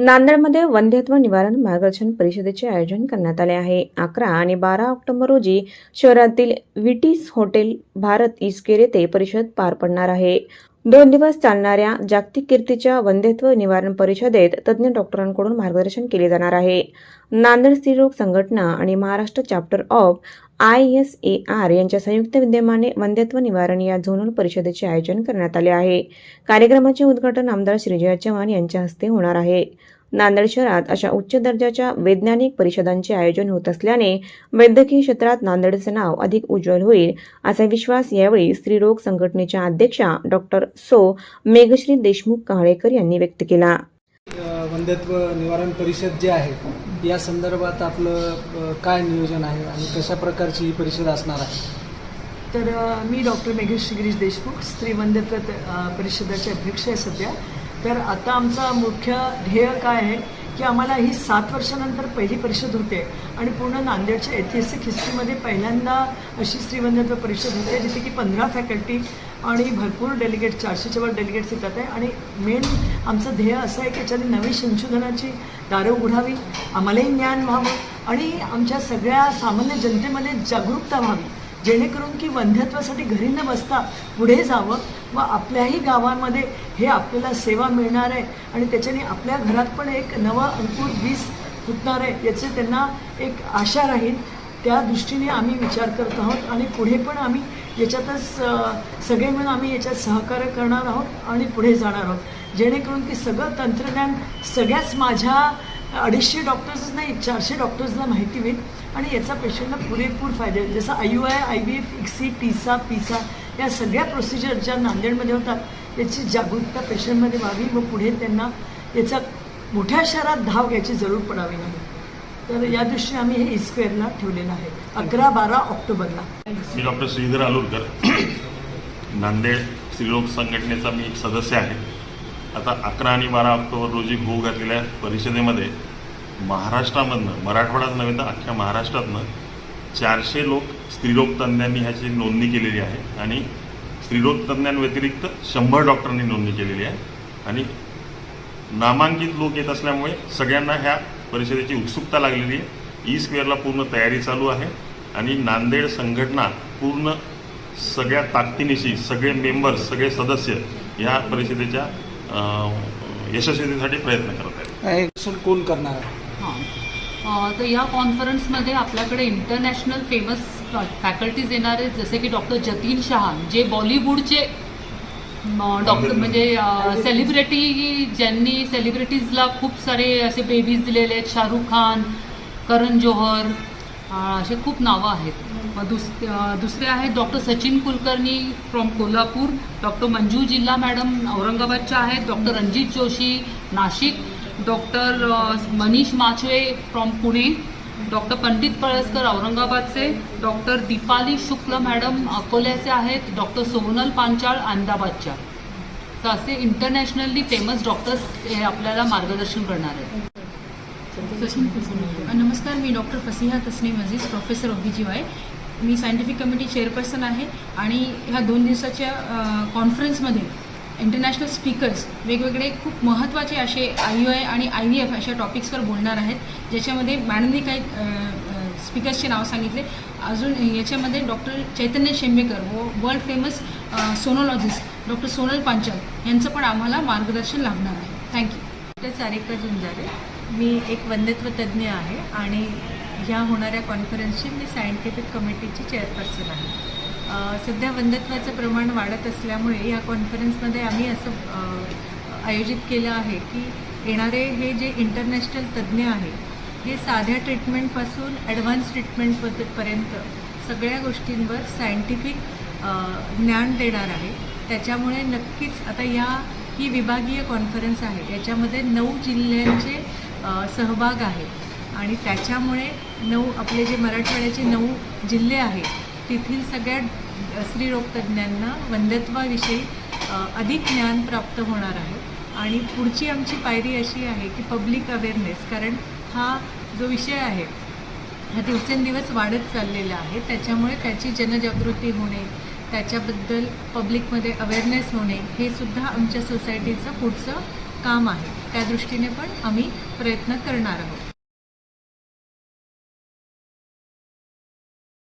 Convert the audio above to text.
नांदेडमध्ये वंध्यत्व निवारण मार्गदर्शन परिषदेचे आयोजन करण्यात आले आहे. अकरा आणि बारा ऑक्टोबर रोजी शहरातील विटीस हॉटेल भारत इस्केर येथे परिषद पार पडणार आहे. दोन दिवस चालणाऱ्या जागतिक कीर्तीच्या वंदेत्व निवारण परिषदेत तज्ज्ञ डॉक्टरांकडून मार्गदर्शन केले जाणार आहे. नांदेड स्त्रीरोग संघटना आणि Maharashtra chapter of I S A R यांच्या संयुक्त विद्यमाने वंदेत्व निवारण या झोनल परिषदेचे आयोजन करण्यात आले आहे. कार्यक्रमाचे उद्घाटन आमदार श्रीजय चव्हाण यांच्या हस्ते होणार आहे. नांदेड शहरात अशा उच्च दर्जाच्या वैज्ञानिक परिषदांचे आयोजन होत असल्याने वैद्यकीय क्षेत्रात नांदेडचे नाव अधिक उज्ज्वल होईल असा विश्वास यावेळी स्त्रीरोग संघटनेच्या अध्यक्षा डॉक्टर सो मेघश्री देशमुख कहाळेकर यांनी व्यक्त केला. वंध्यत्व निवारण परिषद जे आहे या संदर्भात आपलं काय नियोजन आहे आणि कशा प्रकारची ही परिषद असणार आहे? तर मी डॉक्टर मेघेश गिरीश देशमुख स्त्री वंध्यत्व परिषदेचे अध्यक्ष आहे सध्या. तर आता आमचा मुख्य ध्येय काय आहे की आम्हाला ही सात वर्षानंतर पहिली परिषद होते आणि पूर्ण नांदेडच्या ऐतिहासिक हिस्ट्रीमध्ये पहिल्यांदा अशी स्त्री वंध्यत्व परिषद होते जिथे की पंधरा फॅकल्टी आणि भरपूर डेलिगेट चारशेच्या वर डेलिगेट्स येतात आहे. आणि मेन आमचं ध्येय असं आहे की याच्यात नवी संशोधनाची दारं उघडावी आम्हालाही ज्ञान व्हावं आणि आमच्या सगळ्या सामान्य जनतेमध्ये जागरूकता व्हावी जेणेकरून की वंध्यत्वासाठी घरी न बसता पुढे जावं मग आपल्याही गावामध्ये हे आपल्याला सेवा मिळणार आहे. आणि त्याच्याने आपल्या घरात पण एक नवा अंकुर वीस फुटणार आहे याचे त्यांना एक आशा राहील. त्या दृष्टीने आम्ही विचार करत आहोत आणि पुढे पण आम्ही याच्यातच सगळे मिळून आम्ही याच्यात सहकार्य करणार आहोत आणि पुढे जाणार आहोत. जेणेकरून की सगळं तंत्रज्ञान सगळ्याच माझ्या अडीचशे डॉक्टर्सच नाही चारशे डॉक्टर्सला माहिती होईल. आणि याचा पेशंटला पुरेपूर फायदा होईल. जसं I U I I V F ICSI TESA PESA या सगळ्या प्रोसिजर ज्या नांदेडमध्ये होतात याची जागरूकता पेशंटमध्ये व्हावी. व पुढे त्यांना याचा मोठ्या शहरात धाव घ्यायची जरूर पडावी नाही. तर या दृष्टीने आम्ही हे इस्क्वेअरला ठेवलेलं आहे. अकरा बारा ऑक्टोबरला. मी डॉक्टर श्रीधर आलुरकर नांदेड स्त्रीरोग संघटनेचा मी एक सदस्य आहे. आता अकरा आणि बारा ऑक्टोबर रोजी होऊ घातलेल्या परिषदेमध्ये महाराष्ट्रामधनं मराठवाड्यात नव्हे तर अख्ख्या महाराष्ट्रातनं चारशे लोक स्त्रीरोग तज्ज्ञांनी ह्याची नोंदणी केलेली आहे आणि स्त्रीरोग तज्ज्ञांव्यतिरिक्त शंभर डॉक्टरांनी नोंदणी केलेली आहे. आणि नामांकित लोक येत असल्यामुळे सगळ्यांना ह्या परिषदेची उत्सुकता लागलेली आहे. ई स्क्वेअरला पूर्ण तयारी चालू आहे आणि नांदेड संघटना पूर्ण सगळ्या ताकदीनिशी सगळे मेंबर्स सगळे सदस्य या परिषदेच्या यशस्वीतेसाठी प्रयत्न करत आहेत. हे कोण करणार आहे? हां. तर या कॉन्फरन्समध्ये आपल्याकडे इंटरनॅशनल फेमस फॅकल्टीज येणार आहेत जसे की डॉक्टर जतीन शहा जे बॉलिवूडचे डॉक्टर म्हणजे सेलिब्रिटी ज्यांनी सेलिब्रिटीजला खूप सारे असे बेबीज दिलेले आहेत. शाहरुख खान करण जोहर असे खूप नावं आहेत. मग दुस दुसरे आहेत doctor Sachin Kulkarni from Kolhapur doctor Manju जिल्हा मॅडम औरंगाबादच्या आहेत doctor Ranjit Joshi Nashik doctor Manish Machve from Pune doctor Pandit Palaskar औरंगाबादचे डॉक्टर दीपाली शुक्ल मॅडम अकोल्याचे आहेत डॉक्टर सोनल पांचाळ अहमदाबादच्या. तर असे इंटरनॅशनली फेमस डॉक्टर्स हे आपल्याला मार्गदर्शन करणार आहेत. नमस्कार मी doctor Fasiha Tasneem Aziz professor OBG Y मी सायंटिफिक कमिटी चेअरपर्सन आहे आणि ह्या दोन दिवसाच्या कॉन्फरन्समध्ये इंटरनॅशनल स्पीकर्स वेगवेगळे खूप महत्त्वाचे असे आय यू आय आणि आय व्ही एफ अशा टॉपिक्सवर बोलणार आहेत. ज्याच्यामध्ये मॅडमनी काही स्पीकर्सचे नाव सांगितले. अजून याच्यामध्ये डॉक्टर चैतन्य शेंबेकर व world famous sonologist doctor Sonal Panchal यांचं पण आम्हाला मार्गदर्शन लाभणार आहे. Thank you doctor Sarika Zunjare मी एक वंदित्व तज्ज्ञ आहे आणि ह्या होणाऱ्या कॉन्फरन्सची मी सायंटिफिक कमिटीची चेअरपर्सन आहे. सध्या वंदत्वाचं प्रमाण वाढत असल्यामुळे या कॉन्फरन्समध्ये आम्ही असं आयोजित केलं आहे की येणारे हे जे इंटरनॅशनल तज्ज्ञ आहेत हे साध्या ट्रीटमेंटपासून ॲडव्हान्स ट्रीटमेंटपर्यंत सगळ्या गोष्टींवर सायंटिफिक ज्ञान देणार आहे. त्याच्यामुळे नक्कीच आता या ही विभागीय कॉन्फरन्स आहे. याच्यामध्ये नऊ जिल्ह्यांचे सहभाग आहे आणि त्याच्यामुळे नऊ आपले जे मराठवाड्याचे नऊ जिल्हे आहेत तेथील सगळ्या स्त्रीरोगतज्ञांना वंध्यत्वाविषयी अधिक ज्ञान प्राप्त होणार आहे. आणि पुढची आमची पायरी अशी आहे की पब्लिक अवेअरनेस कारण हा जो विषय आहे हा दिवसेंदिवस वाढत चाललेला आहे. त्याच्यामुळे त्याची जनजागृती होणे त्याच्याबद्दल पब्लिकमध्ये अवेअरनेस होणे हे सुद्धा आमच्या सोसायटीचं पुढचं काम आहे. त्या दृष्टीने पण आम्ही प्रयत्न करणार आहोत.